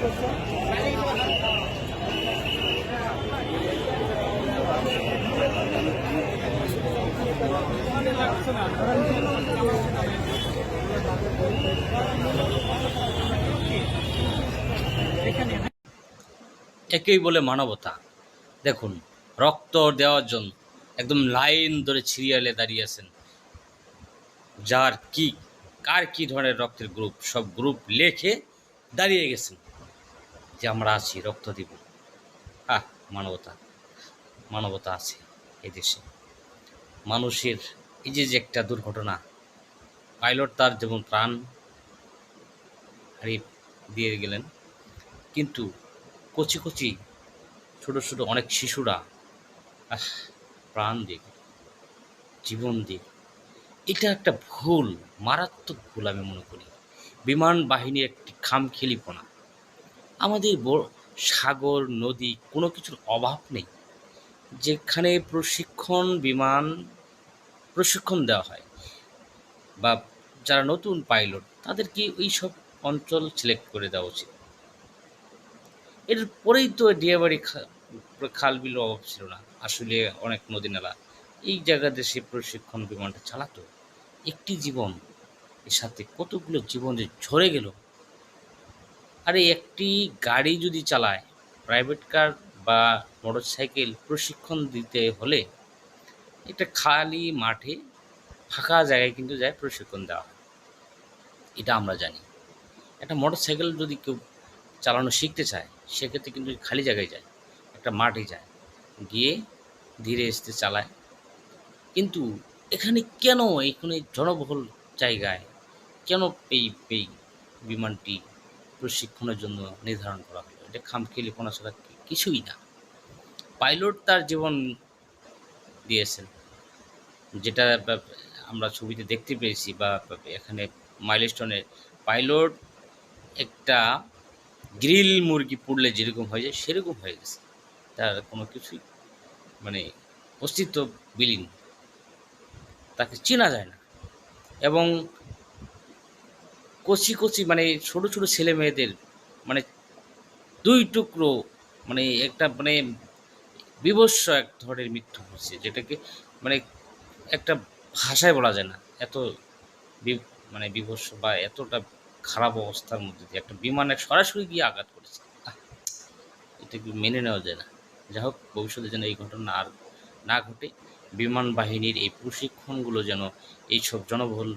একেই বলে মানবতা। দেখুন, রক্ত দেওয়ার জন্য একদম লাইন ধরে সিরিয়ালে দাঁড়িয়ে আছেন। যার কি, কার কি ধরনের রক্তের গ্রুপ সব গ্রুপ লেখে দাঁড়িয়ে গেছেন। যে আমরা আছি রক্ত দিব। হ্যাঁ মানবতা মানবতা আছে এই দেশে। মানুষের এই যে যে একটা দুর্ঘটনা পাইলট তার যেমন প্রাণ হারিয়ে দিয়ে গেলেন কিন্তু কচি কচি ছোট ছোট অনেক শিশুরা আহ, প্রাণ দিক জীবন দিক এটা একটা ভুল মারাত্মক ভুল আমি মনে করি। বিমান বাহিনীর একটি খামখেলিপনা আমাদের সাগর, নদী কোনো কিছুর অভাব নেই। যেখানে প্রশিক্ষণ, বিমান, প্রশিক্ষণ দেওয়া হয় বা যারা নতুন পাইলট তাদেরকে ওই সব অঞ্চল সিলেক্ট করে দেওয়া উচিত। এর পরেই তো ডিয়াবাড়ি খাল বিলের অভাব ছিল না। আসলে অনেক নদী নালা এই জায়গাতে সে প্রশিক্ষণ, বিমানটা চালাতো। একটি জীবন, এর সাথে কতগুলো জীবন যে ঝরে গেল আরে একটি গাড়ি যদি চালায় প্রাইভেট কার বা মোটর সাইকেল প্রশিক্ষণ দিতে হলে একটা খালি মাঠে ফাঁকা জায়গায় কিন্তু যায় প্রশিক্ষণ দেওয়া এটা আমরা জানি। একটা মোটর সাইকেল যদি কেউ চালানো শিখতে চায়, সেক্ষেত্রে কিন্তু খালি জায়গায় যায়, একটা মাঠে যায়, গিয়ে ধীরে আসতে চালায়। কিন্তু এখানে কেন এখানে জনবহুল জায়গায় কেন এই এই বিমানটি প্রশিক্ষণের জন্য নির্ধারণ করা হলো। এটা খামখেলি কোনো ছাড়া কিছুই না। পাইলট তার জীবন দিয়েছেন, যেটা আমরা ছবিতে দেখতে পেয়েছি বা এখানে মাইলস্টোনে। পাইলট একটা গ্রিল মুরগি পুড়লে যেরকম হয়ে যায়, সেরকম হয়ে গেছে। তার কোনো কিছুই মানে অস্তিত্ব বিলীন। তাকে চেনা যায় না। এবং কচি কচি মানে ছোট ছোট ছেলে মেয়েদের মানে দুই টুকরো মানে একটা মানে বিভৎস এক ধরনের মৃত্যু হচ্ছে যেটাকে মানে একটা ভাষায় বলা যায় না। এত মানে বিভৎস বা এতটা খারাপ অবস্থার মধ্যে দিয়ে একটা বিমানে সরাসরি গিয়ে আঘাত করেছে। এটা কি মেনে নেওয়া যায় না। যাই হোক, ভবিষ্যতে যেন এই ঘটনা আর না ঘটে, বিমান বাহিনীর এই প্রশিক্ষণগুলো যেন এইসব জনবহুল